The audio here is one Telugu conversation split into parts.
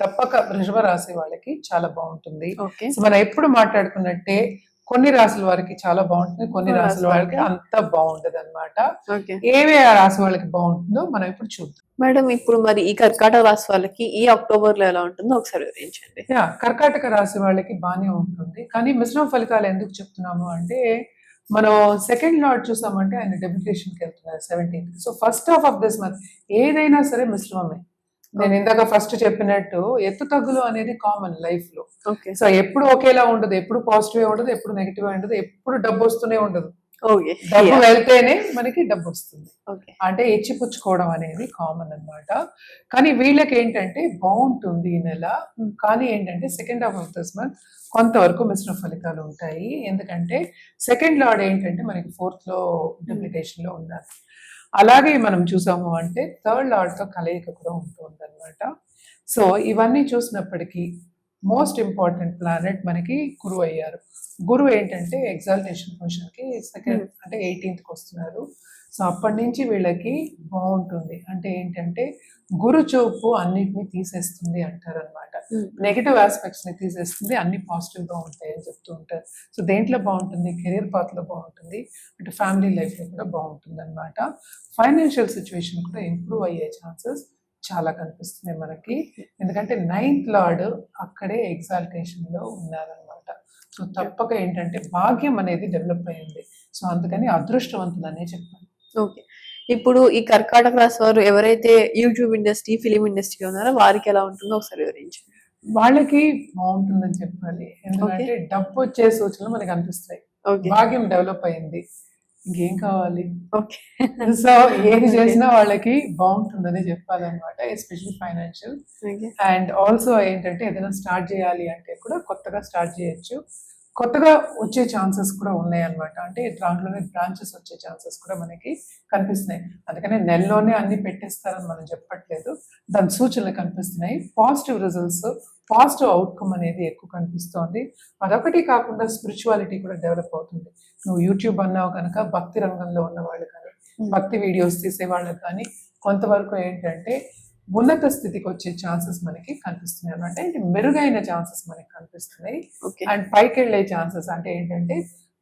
తప్పక వృషభ రాశి వాళ్ళకి చాలా బాగుంటుంది. సో మనం ఎప్పుడు మాట్లాడుకున్నట్టే కొన్ని రాశుల వారికి చాలా బాగుంటుంది కొన్ని వాళ్ళకి వారికి అంత బాగుండదు అనమాట ఏవే ఆ రాశి వాళ్ళకి బాగుంటుందో మనం ఇప్పుడు చూద్దాం. మేడం ఇప్పుడు మరి ఈ కర్కాటక రాశి వాళ్ళకి ఈ అక్టోబర్లో ఎలా ఉంటుందో ఒకసారి వివరించండి. యా కర్కాటక రాశి వాళ్ళకి బాగానే ఉంటుంది. కానీ మిశ్రమ ఫలితాలు ఎందుకు చెప్తున్నాము అంటే మనం సెకండ్ లార్డ్ చూసామంటే ఆయన డెబ్యుటేషన్కి వెళ్తున్నారు seventeenth so first half of this month ఏదైనా సరే మిశ్రమమే. నేను ఇందాక ఫస్ట్ చెప్పినట్టు ఎత్తు తగ్గులు అనేది కామన్ లైఫ్లో. సో ఎప్పుడు ఒకేలా ఉండదు. ఎప్పుడు పాజిటివ్ ఉండదు. ఎప్పుడు నెగిటివ్ ఉండదు. ఎప్పుడు డబ్బు వస్తూనే ఉండదు. డబ్బు వెళ్తేనే మనకి డబ్బు వస్తుంది. అంటే ఇచ్చిపుచ్చుకోవడం అనేది కామన్ అన్నమాట. కానీ వీళ్ళకి ఏంటంటే బాగుంటుంది ఈ నెల. కానీ ఏంటంటే second half of this month కొంతవరకు మిశ్రమ ఫలితాలు ఉంటాయి. ఎందుకంటే సెకండ్ లార్డ్ ఏంటంటే మనకి ఫోర్త్లో డెప్లిటేషన్లో ఉన్నారు. అలాగే మనం చూసాము అంటే థర్డ్ లార్డ్తో కలయిక కూడా ఉంటుందన్నమాట. సో ఇవన్నీ చూసినప్పటికీ మోస్ట్ ఇంపార్టెంట్ ప్లానెట్ మనకి గురువు అయ్యారు గురువు ఏంటంటే ఎగ్జాల్టేషన్ పొజిషన్కి సెకండ్ అంటే ఎయిటీన్త్కి వస్తున్నారు. సో అప్పటి నుంచి వీళ్ళకి బాగుంటుంది. అంటే ఏంటంటే గురు చూపు అన్నిటిని తీసేస్తుంది అంటారు అనమాట నెగిటివ్ ఆస్పెక్ట్స్ని తీసేస్తుంది అన్ని పాజిటివ్గా ఉంటాయి అని చెప్తూ ఉంటారు. సో దేంట్లో బాగుంటుంది? కెరీర్ పాత్లో బాగుంటుంది. అంటే ఫ్యామిలీ లైఫ్లో కూడా బాగుంటుంది అనమాట ఫైనాన్షియల్ సిచ్యువేషన్ కూడా ఇంప్రూవ్ అయ్యే ఛాన్సెస్ చాలా కనిపిస్తున్నాయి మనకి. ఎందుకంటే నైన్త్ లార్డ్ అక్కడే ఎగ్జాల్టేషన్లో ఉన్నారనమాట సో తప్పక ఏంటంటే భాగ్యం అనేది డెవలప్ అయింది సో అందుకని అదృష్టవంతులనే చెప్పాను ఓకే. ఇప్పుడు ఈ కర్కాటక రాశి వారు ఎవరైతే యూట్యూబ్ ఇండస్ట్రీ ఫిలిం ఇండస్ట్రీ ఉన్నారో వారికి ఎలా ఉంటుందో ఒకసారి వివరించండి. వాళ్ళకి బాగుంటుందని చెప్పాలి. ఎందుకంటే డబ్బు వచ్చే సూచనలు మనకి అనిపిస్తాయి. భాగ్యం డెవలప్ అయింది. ఇంకేం కావాలి? ఓకే. సో ఏది చేసినా వాళ్ళకి బాగుంటుందని చెప్పాలన్నమాట ఎస్పెషల్లీ ఫైనాన్షియల్. అండ్ ఆల్సో ఏంటంటే ఏదైనా స్టార్ట్ చేయాలి అంటే కూడా కొత్తగా స్టార్ట్ చేయొచ్చు. కొత్తగా వచ్చే ఛాన్సెస్ కూడా ఉన్నాయి అన్నమాట అంటే దాంట్లోనే బ్రాంచెస్ వచ్చే ఛాన్సెస్ కూడా మనకి కనిపిస్తున్నాయి. అందుకనే నెలలోనే అన్ని పెట్టేస్తారని మనం చెప్పట్లేదు. దాని సూచనలు కనిపిస్తున్నాయి. పాజిటివ్ రిజల్ట్స్ పాజిటివ్ అవుట్కమ్ అనేది ఎక్కువ కనిపిస్తోంది. అదొకటి కాకుండా స్పిరిచువాలిటీ కూడా డెవలప్ అవుతుంది. నువ్వు యూట్యూబ్ అన్నావు కనుక భక్తి రంగంలో ఉన్న వాళ్ళు కానీ భక్తి వీడియోస్ తీసే వాళ్ళకి కానీ కొంతవరకు ఏంటంటే ఉన్నత స్థితికి వచ్చే ఛాన్సెస్ మనకి కనిపిస్తున్నాయి అనమాట అంటే మెరుగైన ఛాన్సెస్ మనకి కనిపిస్తున్నాయి. అండ్ పైకి వెళ్ళే ఛాన్సెస్ అంటే ఏంటంటే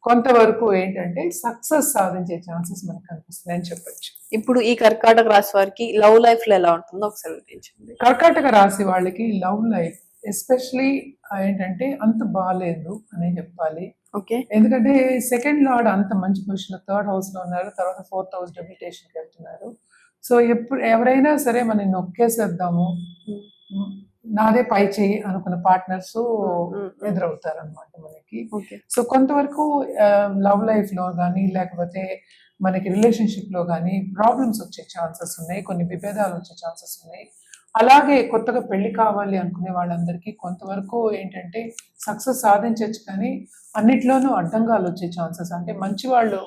కొంతవరకు ఏంటంటే సక్సెస్ సాధించే ఛాన్సెస్ మనకి కనిపిస్తున్నాయి అని చెప్పొచ్చు. ఇప్పుడు ఈ కర్కాటక రాశి వారికి లవ్ లైఫ్లో ఎలా ఉంటుందో ఒకసారి వివరించండి. కర్కాటక రాశి వాళ్ళకి లవ్ లైఫ్ ఎస్పెషలీ ఏంటంటే అంత బాగాలేదు అనే చెప్పాలి. ఓకే. ఎందుకంటే సెకండ్ లార్డ్ అంత మంచి పొజిషన్ థర్డ్ హౌస్లో ఉన్నారు. తర్వాత ఫోర్త్ హౌస్ డెబ్యుటేషన్కి వెళ్తున్నారు. సో ఎప్పుడు ఎవరైనా సరే మనం నొక్కేసేద్దాము. నాదే పై చేయి అనుకున్న పార్ట్నర్స్ ఎదురవుతారు అనమాట మనకి. ఓకే. సో కొంతవరకు లవ్ లైఫ్లో కానీ లేకపోతే మనకి రిలేషన్షిప్లో కానీ ప్రాబ్లమ్స్ వచ్చే ఛాన్సెస్ ఉన్నాయి. కొన్ని విభేదాలు వచ్చే ఛాన్సెస్ ఉన్నాయి. అలాగే కొత్తగా పెళ్ళి కావాలి అనుకునే వాళ్ళందరికీ కొంతవరకు ఏంటంటే సక్సెస్ సాధించవచ్చు కానీ అన్నిట్లోనూ అడ్డంగాలు వచ్చే ఛాన్సెస్. అంటే మంచి వాళ్ళు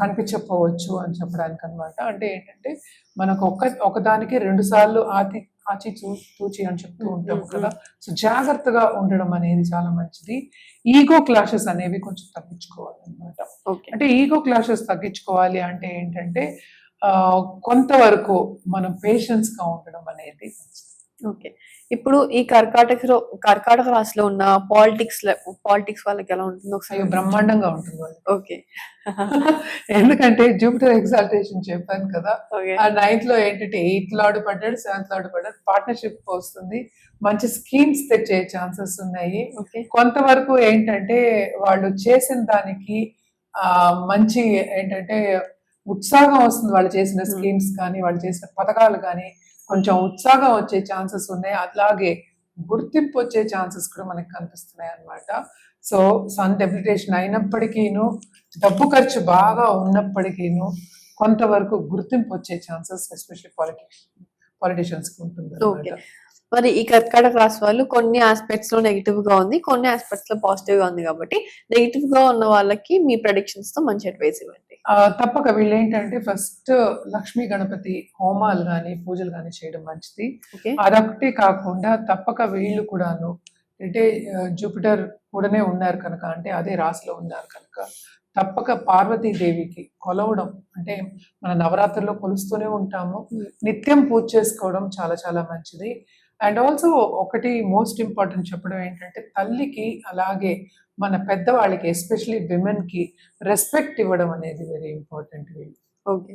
కనిపించకపోవచ్చు అని చెప్పడానికి అనమాట అంటే ఏంటంటే మనకు ఒక ఒకదానికి రెండు సార్లు ఆతి ఆచి చూ తూచి అని చెప్తూ ఉంటాం కదా. సో జాగ్రత్తగా ఉండడం అనేది చాలా మంచిది. ఈగో క్లాషెస్ అనేవి కొంచెం తగ్గించుకోవాలన్నమాట. ఓకే. అంటే ఈగో క్లాషెస్ తగ్గించుకోవాలి అంటే ఏంటంటే కొంతవరకు మనం పేషెన్స్గా ఉండడం అనేది మంచిది. ఓకే. ఇప్పుడు ఈ కర్కాటక కర్కాటక రాశిలో ఉన్న పాలిటిక్స్ పాలిటిక్స్ వాళ్ళకి ఎలా ఉంటుందో? ఒకసారి బ్రహ్మాండంగా ఉంటుంది వాళ్ళు. ఓకే. ఎందుకంటే జూపిటర్ ఎగ్జాల్టేషన్ చెప్పాను కదా. ఆ నైన్త్లో ఏంటంటే ఎయిత్ లాడ్ పడ్డాడు సెవెంత్ లాడ్ పడ్డాడు పార్ట్నర్షిప్ వస్తుంది. మంచి స్కీమ్స్ తెచ్చే ఛాన్సెస్ ఉన్నాయి. ఓకే. కొంతవరకు ఏంటంటే వాళ్ళు చేసిన దానికి ఆ మంచి ఏంటంటే ఉత్సాహం వస్తుంది వాళ్ళు చేసిన. స్కీమ్స్ కానీ వాళ్ళు చేసిన పథకాలు కానీ కొంచెం ఉత్సాహం వచ్చే ఛాన్సెస్ ఉన్నాయి. అలాగే గుర్తింపు వచ్చే ఛాన్సెస్ కూడా మనకి కనిపిస్తున్నాయి అన్నమాట. సో సన్ డెప్యుటేషన్ అయినప్పటికీను డబ్బు ఖర్చు బాగా ఉన్నప్పటికీను కొంతవరకు గుర్తింపు వచ్చే ఛాన్సెస్ ఎస్పెషల్లీ పాలిటిక్స్ పాలిటిషియన్స్కి ఉంటుంది మరి ఈ కర్కాటక రాశి వాళ్ళు కొన్ని ఆస్పెక్ట్స్లో నెగిటివ్గా ఉంది కొన్ని ఆస్పెక్ట్స్లో పాజిటివ్గా ఉంది కాబట్టి నెగిటివ్గా ఉన్న వాళ్ళకి మీ ప్రొడిక్షన్స్తో మంచి అడ్వైస్ ఇవ్వండి. తప్పక వీళ్ళు ఏంటంటే ఫస్ట్ లక్ష్మీ గణపతి హోమాలు కానీ పూజలు కానీ చేయడం మంచిది. అదొకటి కాకుండా తప్పక వీళ్ళు కూడాను అంటే జూపిటర్ కూడానే ఉన్నారు కనుక అంటే అదే రాశిలో ఉన్నారు కనుక తప్పక పార్వతీదేవికి కొలవడం అంటే మన నవరాత్రుల్లో కొలుస్తూనే ఉంటాము. నిత్యం పూజ చేసుకోవడం చాలా చాలా మంచిది. అండ్ ఆల్సో ఒకటి మోస్ట్ ఇంపార్టెంట్ చెప్పడం ఏంటంటే తల్లికి అలాగే మన పెద్దవాళ్ళకి ఎస్పెషలీ విమెన్కి రెస్పెక్ట్ ఇవ్వడం అనేది వెరీ ఇంపార్టెంట్ ఓకే